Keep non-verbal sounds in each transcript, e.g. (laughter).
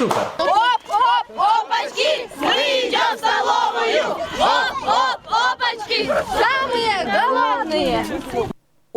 Супер! Оп-оп, опачки, выйдем в столовую! Оп-оп, опачки, самые голодные!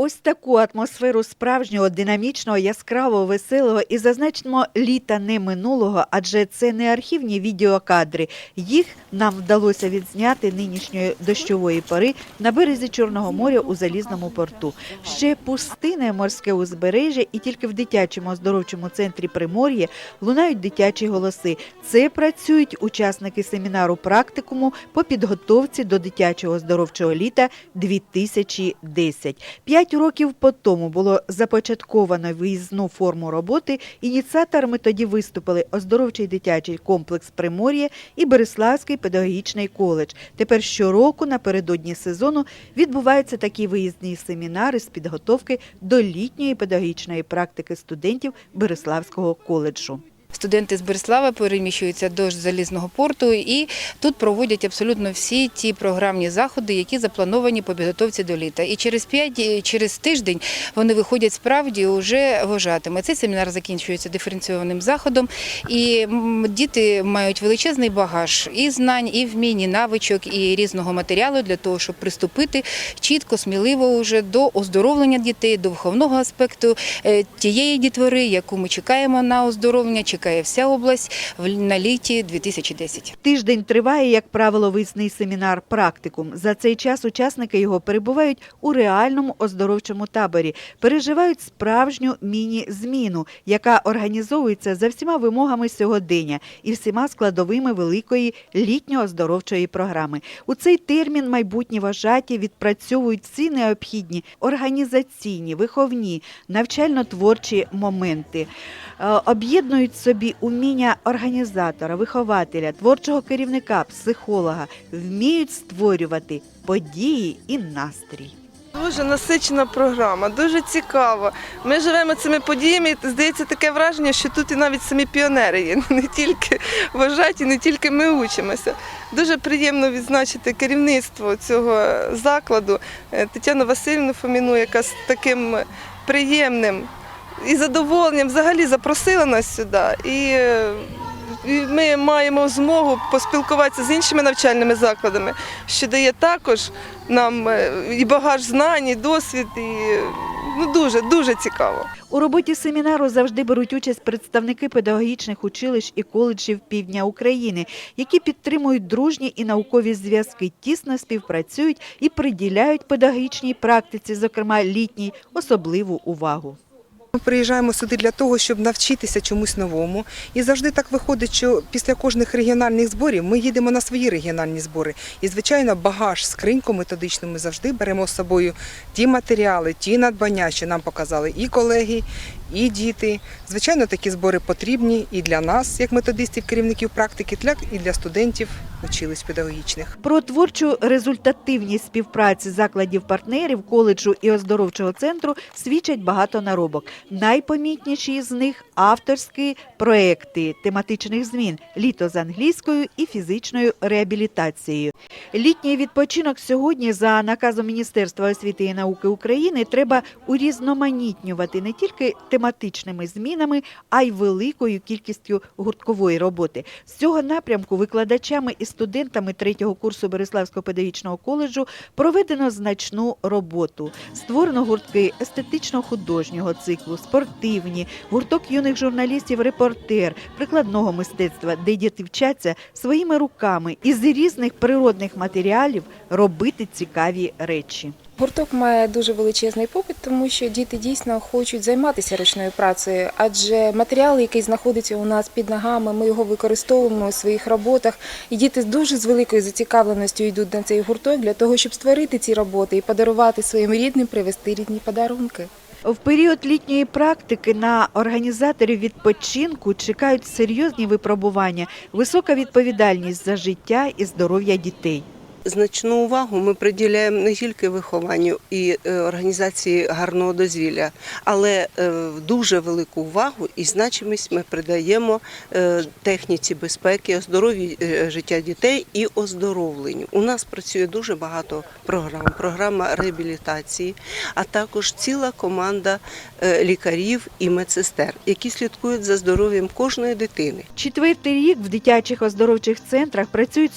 Ось таку атмосферу справжнього, динамічного, яскравого, веселого і зазначимо літа не минулого, адже це не архівні відеокадри. Їх нам вдалося відзняти нинішньої дощової пори на березі Чорного моря у залізному порту. Ще пустине морське узбережжя, і тільки в дитячому оздоровчому центрі Примор'я лунають дитячі голоси. Це працюють учасники семінару практикуму по підготовці до дитячого оздоровчого літа 2010. П'ять років по тому було започатковано виїзну форму роботи. Ініціаторами тоді виступили оздоровчий дитячий комплекс Примор'я і Береславський педагогічний коледж. Тепер щороку напередодні сезону відбуваються такі виїзні семінари з підготовки до літньої педагогічної практики студентів Береславського коледжу. Студенти з Береслава переміщуються до залізного порту і тут проводять абсолютно всі ті програмні заходи, які заплановані по підготовці до літа. І через п'ять, через тиждень вони виходять справді вже вожатими. Цей семінар закінчується диференційованим заходом, і діти мають величезний багаж і знань, і вмінь, і навичок, і різного матеріалу для того, щоб приступити чітко, сміливо вже до оздоровлення дітей, до виховного аспекту е, тієї дітвори, яку ми чекаємо на оздоровлення, чекає вся область в- на літі 2010. Тиждень триває, як правило, висний семінар практикум. За цей час учасники його перебувають у реальному оздоровчому таборі, переживають справжню міні-зміну, яка організовується за всіма вимогами сьогодення і всіма складовими великої літньо-оздоровчої програми. У цей термін майбутні вожаті відпрацьовують всі необхідні організаційні, виховні, навчально-творчі моменти. Е, об'єднують собі уміння організатора, вихователя, творчого керівника, психолога, вміють створювати події і настрій. Дуже насичена програма, дуже цікаво. Ми живемо цими подіями. Здається, таке враження, що тут і навіть самі піонери є, (laughs) не тільки вважаті, не тільки ми учимося. Дуже приємно відзначити керівництво цього закладу е, Тетяну Васильівну Фоміну, яка з таким приємним і задоволенням взагалі запросила нас сюди. І ми маємо змогу поспілкуватися з іншими навчальними закладами, що дає також нам е, і багаж знань, і досвід, і ну дуже дуже цікаво. У роботі семінару завжди беруть участь представники педагогічних училищ і коледжів півдня України, які підтримують дружні і наукові зв'язки, тісно співпрацюють і приділяють педагогічній практиці, зокрема літній, особливу увагу. Ми приїжджаємо сюди для того, щоб навчитися чомусь новому. І завжди так виходить, що після кожних регіональних зборів ми їдемо на свої регіональні збори. І, звичайно, багаж, скриньку методичну ми завжди беремо з собою ті матеріали, ті надбання, що нам показали і колеги, і діти. Звичайно, такі збори потрібні і для нас, як методистів, керівників практики, і для студентів училищ педагогічних. Про творчу результативність співпраці закладів партнерів коледжу і оздоровчого центру свідчать багато наробок. Найпомітніші з них авторські проекти тематичних змін літо з англійською і фізичною реабілітацією. Літній відпочинок сьогодні за наказом Міністерства освіти і науки України треба урізноманітнювати не тільки тематичними змінами, а й великою кількістю гурткової роботи. З цього напрямку викладачами і студентами третього курсу Береславського педагогічного коледжу проведено значну роботу. Створено гуртки естетично-художнього циклу, спортивні, гурток юних журналістів репортер, прикладного мистецтва, де діти вчаться своїми руками із різних природних матеріалів робити цікаві речі. Гурток має дуже величезний попит, тому що діти дійсно хочуть займатися ручною працею, адже матеріал, який знаходиться у нас під ногами, ми його використовуємо у своїх роботах. І діти дуже з великою зацікавленістю йдуть на цей гурток для того, щоб створити ці роботи і подарувати своїм рідним, привезти рідні подарунки. В період літньої практики на організаторів відпочинку чекають серйозні випробування, висока відповідальність за життя і здоров'я дітей. Значну увагу ми приділяємо не тільки вихованню і е, організації гарного дозвілля, але е, дуже велику увагу і значимість ми придаємо е, техніці безпеки, здоров'ю життя дітей і оздоровленню. У нас працює дуже багато програм, програма реабілітації, а також ціла команда лікарів і медсестер, які слідкують за здоров'ям кожної дитини. Четвертий рік в дитячих оздоровчих центрах працюють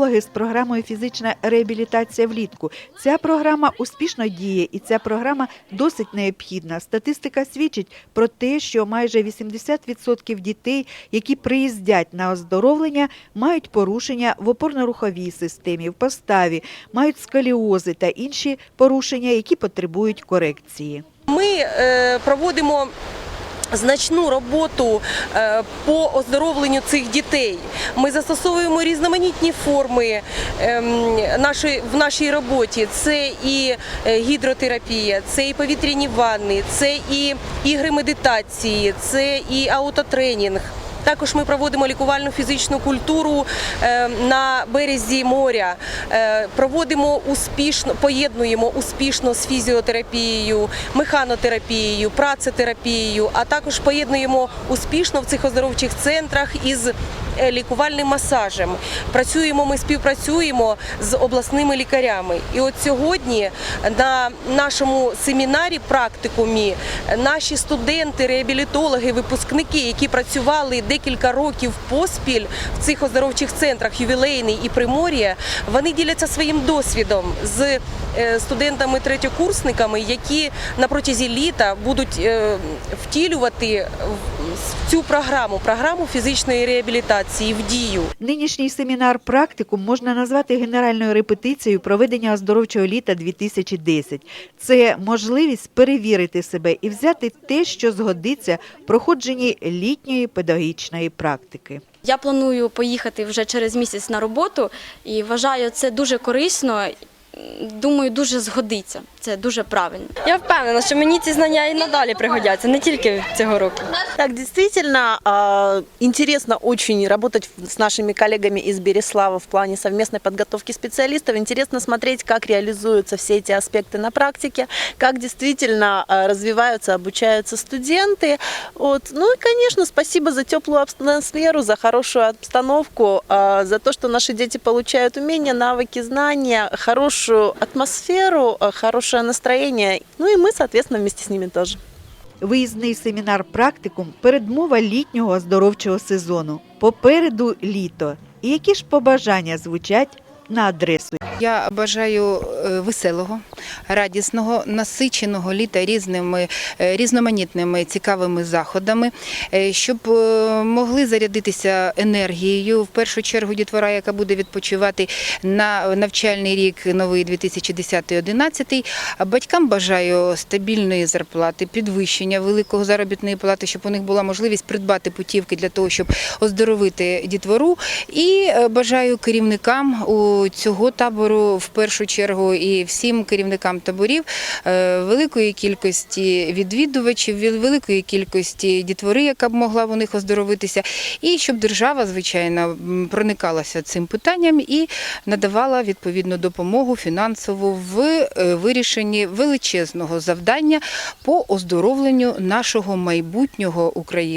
студенти-реабілітологи з програмою Фізична реабілітація влітку. Ця програма успішно діє, і ця програма досить необхідна. Статистика свідчить про те, що майже 80% дітей, які приїздять на оздоровлення, мають порушення в опорно-руховій системі, в поставі, мають сколіози та інші порушення, які потребують корекції. Ми е, проводимо значну роботу е, по оздоровленню цих дітей. Ми застосовуємо різноманітні форми ем, в нашій роботі. Це і е, гідротерапія, це і повітряні ванни, це і ігри медитації, це і аутотренінг. Також ми проводимо лікувальну фізичну культуру е, на березі моря. Е, Проводимо успішно, поєднуємо успішно з фізіотерапією, механотерапією, працетерапією, а також поєднуємо успішно в цих оздоровчих центрах із лікувальним масажем. Працюємо, ми співпрацюємо з обласними лікарями. І от сьогодні на нашому семінарі практикумі наші студенти, реабілітологи, випускники, які працювали декілька років поспіль в цих оздоровчих центрах ювілейний і примор'я, вони діляться своїм досвідом з е, студентами-третьокурсниками, які на протязі літа будуть е, втілювати цю програму, програму фізичної реабілітації в дію. Нинішній семінар практикум можна назвати генеральною репетицією проведення оздоровчого літа 2010. Це можливість перевірити себе і взяти те, що згодиться в проходженні літньої педагогічної практики. Я планую поїхати вже через місяць на роботу і вважаю це дуже корисно. Думаю, дуже згодиться. Це дуже правильно. Я впевнена, що мені ці знання і надалі пригодяться, не тільки цього року. Так, действительно, а, интересно очень работать с нашими коллегами из Береслава в плане совместной подготовки специалистов. Интересно смотреть, как реализуются все эти аспекты на практике, как действительно а, развиваются, обучаются студенты. Вот. Ну и, конечно, спасибо за теплую атмосферу, за хорошую обстановку, а, за то, что наши дети получают умения, навыки, знания, хорошую атмосферу, а, хорошее настроение. Ну и мы, соответственно, вместе с ними тоже. Виїзний семінар практикум передмова літнього оздоровчого сезону. Попереду літо. І які ж побажання звучать на адресу Я бажаю е, веселого, радісного, насиченого літа різними е, різноманітними цікавими заходами, е, щоб е, могли зарядитися енергією. В першу чергу дітвора, яка буде відпочивати на навчальний рік новий 2010-2011. Батькам бажаю стабільної зарплати, підвищення великого заробітної плати, щоб у них була можливість придбати путівки для того, щоб оздоровити дітвору. І бажаю керівникам у цього табору в першу чергу і всім керівникам таборів е, великої кількості відвідувачів, вел- великої кількості дітвори, яка б могла у них оздоровитися, і щоб держава, звичайно, проникалася цим питанням і надавала відповідну допомогу фінансову в е, вирішенні величезного завдання по оздоровленню нашого майбутнього України.